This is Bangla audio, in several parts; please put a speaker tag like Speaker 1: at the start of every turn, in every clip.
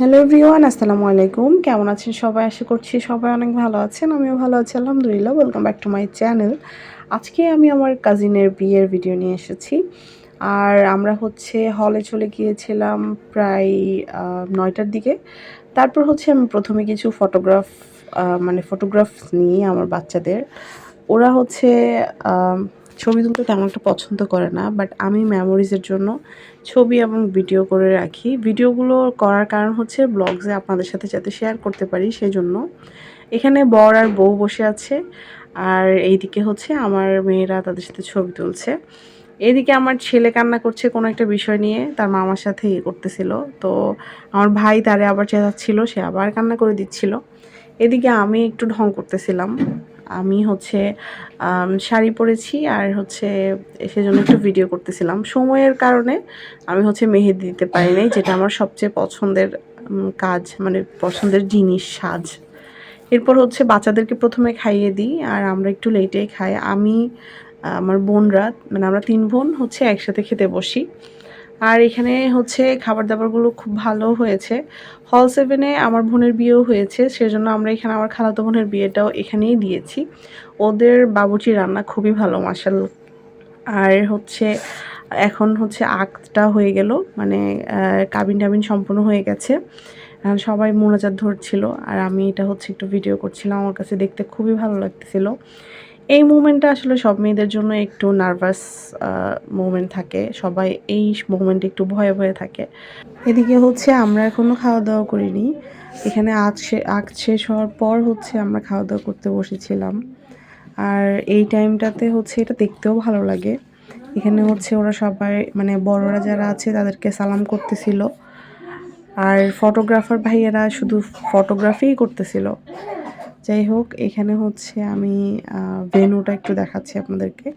Speaker 1: হ্যালো এভরিওয়ান আসসালামু আলাইকুম। কেমন আছেন সবাই? আশা করছি সবাই অনেক ভালো আছেন। আমিও ভালো আছি, আলহামদুলিল্লাহ। Welcome back to my channel আজকে আমি আমার কাজিনের বিয়ের ভিডিও নিয়ে এসেছি। আর আমরা হচ্ছে হলে চলে গিয়েছিলাম প্রায় নয়টার দিকে। তারপর হচ্ছে আমি প্রথমে কিছু ফটোগ্রাফ মানে ফটোগ্রাফ নিই আমার বাচ্চাদের। ওরা হচ্ছে ছবি তুলতে তেমন একটা পছন্দ করে না বাট আমি মেমোরিজের জন্য ছবি এবং ভিডিও করে রাখি। ভিডিওগুলো করার কারণ হচ্ছে ব্লগসে আপনাদের সাথে যাতে শেয়ার করতে পারি সেই জন্য এখানে বর আর বউ বসে আছে, আর এইদিকে হচ্ছে আমার মেয়েরা তাদের সাথে ছবি তুলছে। এদিকে আমার ছেলে কান্না করছে কোনো একটা বিষয় নিয়ে, তার মামার সাথে ইয়ে করতেছিল। তো আমার ভাই তারে আবার চেঁচাচ্ছিল, সে আবার কান্না করে দিচ্ছিল। এদিকে আমি একটু ঢং করতেছিলাম। আমি হচ্ছে শাড়ি পরেছি আর হচ্ছে সেজন্য একটু ভিডিও করতেছিলাম। সময়ের কারণে আমি হচ্ছে মেহেদি দিতে পারি নাই, যেটা আমার সবচেয়ে পছন্দের কাজ মানে পছন্দের জিনিস, সাজ। এরপর হচ্ছে বাচ্চাদেরকে প্রথমে খাইয়ে দিই আর আমরা একটু লেটেই খাই। আমি, আমার বোনরা মানে আমরা তিন বোন হচ্ছে একসাথে খেতে বসি। আর এখানে হচ্ছে খাবার দাবারগুলো খুব ভালো হয়েছে। হল সেভেনে আমার বোনের বিয়েও হয়েছে, সেজন্য আমরা এখানে আমার খালাতো বোনের বিয়েটাও এখানেই দিয়েছি। ওদের বাবুচি রান্না খুবই ভালো মাসাল আর হচ্ছে, এখন হচ্ছে আঁকটা হয়ে গেল মানে কাবিন টাবিন সম্পূর্ণ হয়ে গেছে। সবাই মোনাজাত ধরছিল, আর আমি এটা হচ্ছে একটু ভিডিও করছিলাম, আমার কাছে দেখতে খুবই ভালো লাগতেছিল। এই মুমেন্টটা আসলে সব মেয়েদের জন্য একটু নার্ভাস মুমেন্ট থাকে। সবাই এই মুমেন্টে একটু ভয়ে ভয়ে থাকে। এদিকে হচ্ছে আমরা এখনও খাওয়া দাওয়া করিনি। এখানে আগ আগ শেষ হওয়ার পর হচ্ছে আমরা খাওয়া দাওয়া করতে বসেছিলাম। আর এই টাইমটাতে হচ্ছে এটা দেখতেও ভালো লাগে। এখানে হচ্ছে ওরা সবাই মানে বড়রা যারা আছে তাদেরকে সালাম করতেছিল। আর ফটোগ্রাফার ভাইয়েরা শুধু ফটোগ্রাফিই করতেছিল। যাই হোক, এখানে হচ্ছে আমি ভেনুটা একটু দেখাচ্ছি আপনাদেরকে।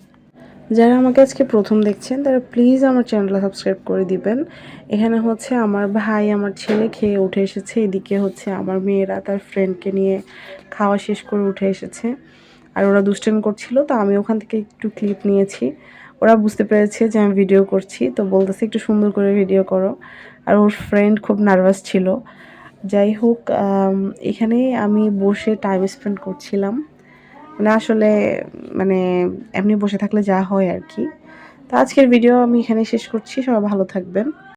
Speaker 1: যারা আমাকে আজকে প্রথম দেখছেন, তারা প্লিজ আমার চ্যানেলটা সাবস্ক্রাইব করে দিবেন। এখানে হচ্ছে আমার ভাই, আমার ছেলে খেয়ে উঠে এসেছে। এদিকে হচ্ছে আমার মেয়েরা তার ফ্রেন্ডকে নিয়ে খাওয়া শেষ করে উঠে এসেছে। আর ওরা দুষ্টামি করছিল, তো আমি ওখান থেকে একটু ক্লিপ নিয়েছি। ওরা বুঝতে পেরেছে যে আমি ভিডিও করছি, তো বলতেছে একটু সুন্দর করে ভিডিও করো। আর ওর ফ্রেন্ড খুব নার্ভাস ছিল। যাই হোক এখানে আমি বসে টাইম স্পেন্ড করছিলাম। মানে আসলে মানে এমনি বসে থাকলে যা হয় আর কি। তো আজকের ভিডিও আমি এখানে শেষ করছি, সবাই ভালো থাকবেন।